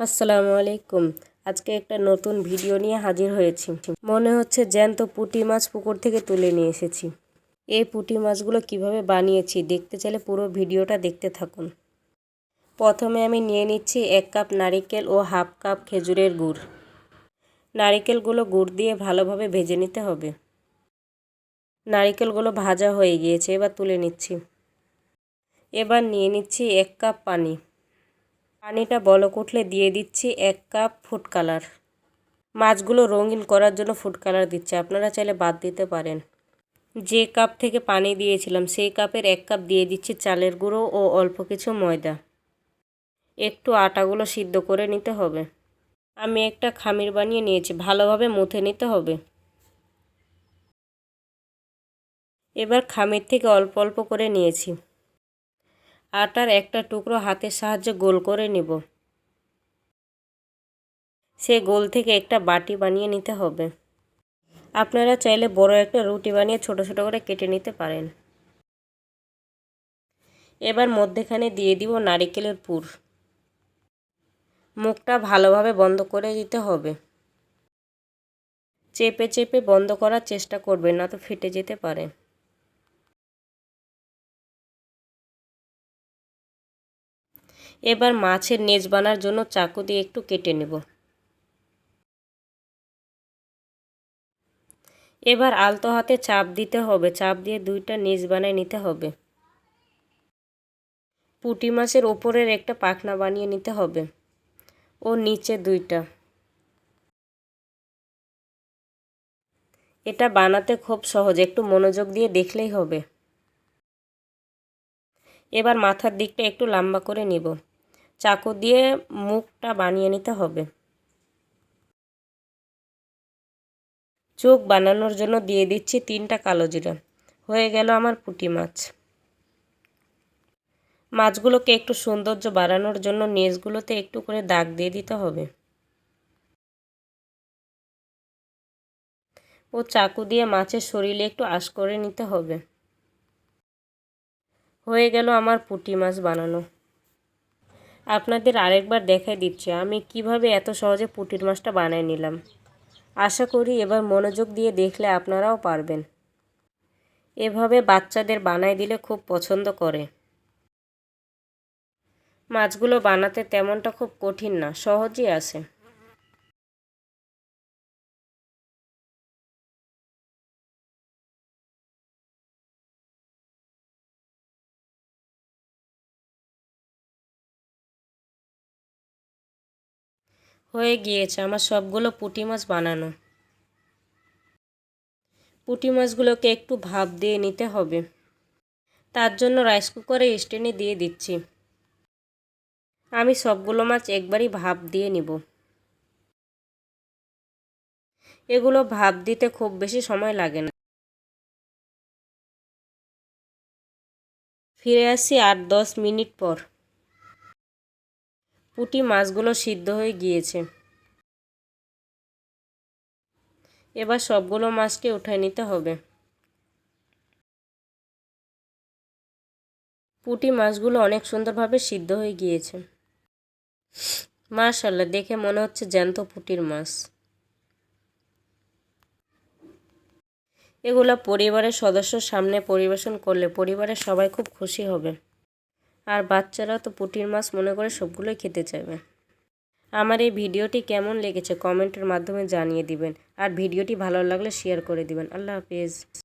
আসসালামু আলাইকুম। আজকে একটা নতুন ভিডিও নিয়ে হাজির হয়েছি। মনে হচ্ছে জ্যান্ত পুঁটি মাছ পুকুর থেকে তুলে নিয়ে এসেছি। এই পুঁটি মাছগুলো কীভাবে বানিয়েছি দেখতে চাইলে পুরো ভিডিওটা দেখতে থাকুন। প্রথমে আমি নিয়ে নিচ্ছি এক কাপ নারিকেল ও হাফ কাপ খেজুরের গুড়। নারিকেলগুলো গুড় দিয়ে ভালোভাবে ভেজে নিতে হবে। নারিকেলগুলো ভাজা হয়ে গিয়েছে, এবার তুলে নিচ্ছি। এবার নিয়ে নিচ্ছি এক কাপ পানি। পানিটা বলক উঠলে দিয়ে দিচ্ছি এক কাপ ফুড কালার মাছগুলো রঙিন করার জন্য ফুড কালার দিচ্ছে, আপনারা চাইলে বাদ দিতে পারেন। যে কাপ থেকে পানি দিয়েছিলাম, সেই কাপের এক কাপ দিয়ে দিচ্ছি চালের গুঁড়ো ও অল্প কিছু ময়দা। একটু আটাগুলো সিদ্ধ করে নিতে হবে। আমি একটা খামির বানিয়ে নিয়েছি, ভালোভাবে মুথে নিতে হবে। এবার খামির থেকে অল্প অল্প করে নিয়েছি। আটার একটা টুকরো হাতের সাহায্যে গোল করে নেব। সে গোল থেকে একটা বাটি বানিয়ে নিতে হবে। আপনারা চাইলে বড় একটা রুটি বানিয়ে ছোট ছোট করে কেটে নিতে পারেন। এবার মধ্যেখানে দিয়ে দিব নারিকেলের পুর। মুখটা ভালোভাবে বন্ধ করে দিতে হবে। চেপে চেপে বন্ধ করার চেষ্টা করবেন, না তো ফেটে যেতে পারে। এবার মাছের নেজ বানার জন্য চাকু দিয়ে একটু কেটে নেব। এবার আলতো হাতে চাপ দিতে হবে, চাপ দিয়ে দুইটা নেজ বানিয়ে নিতে হবে। পুটি মাছের ওপরের একটা পাখনা বানিয়ে নিতে হবে ও নিচে দুইটা। এটা বানাতে খুব সহজ, একটু মনোযোগ দিয়ে দেখলেই হবে। এবার মাথার দিকটা একটু লম্বা করে নিব। চাকু দিয়ে মুখটা বানিয়ে নিতে হবে। চোখ বানানোর জন্য দিয়ে দিচ্ছি তিনটা কালো জিরা। হয়ে গেল আমার পুঁটি মাছ। মাছগুলোকে একটু সৌন্দর্য বাড়ানোর জন্য নেজগুলোতে একটু করে দাগ দিয়ে দিতে হবে। ও চাকু দিয়ে মাছের শরীরে একটু আশ করে নিতে হবে। হয়ে গেল আমার পুঁটি মাছ বানানো। আপনাদের আরেকবার দেখাই দিচ্ছি, আমি কীভাবে এত সহজে পুঁটির মাছটা বানিয়ে নিলাম। আশা করি এবার মনোযোগ দিয়ে দেখলে আপনারাও পারবেন। এভাবে বাচ্চাদের বানায় দিলে খুব পছন্দ করে। মাছগুলো বানাতে তেমনটা খুব কঠিন না, সহজই আছে। হয়ে গিয়েছে আমার সবগুলো পুঁটি মাছ বানানো। পুঁটি মাছগুলোকে একটু ভাপ দিয়ে নিতে হবে। তার জন্য রাইস কুকারে স্টেনে দিয়ে দিচ্ছি। আমি সবগুলো মাছ একবারই ভাপ দিয়ে নিব। এগুলো ভাপ দিতে খুব বেশি সময় লাগে না। ফিরে আসছি আট দশ মিনিট পর। পুঁটি মাছগুলো সিদ্ধ হয়ে গিয়েছে। এবার সবগুলো মাছকে উঠায় নিতে হবে। পুঁটি মাছগুলো অনেক সুন্দরভাবে সিদ্ধ হয়ে গিয়েছে। মাশাল্লাহ দেখে মনে হচ্ছে জ্যান্ত পুঁটির মাছ। এগুলো পরিবারের সদস্যর সামনে পরিবেশন করলে পরিবারের সবাই খুব খুশি হবে। আর বাচ্চারা তো পুটির মাছ মনে করে সবগুলোই খেতে চাইবে। আমার এই ভিডিওটি কেমন লেগেছে কমেন্টের মাধ্যমে জানিয়ে দিবেন। আর ভিডিওটি ভালো লাগলে শেয়ার করে দিবেন। আল্লাহ হাফিজ।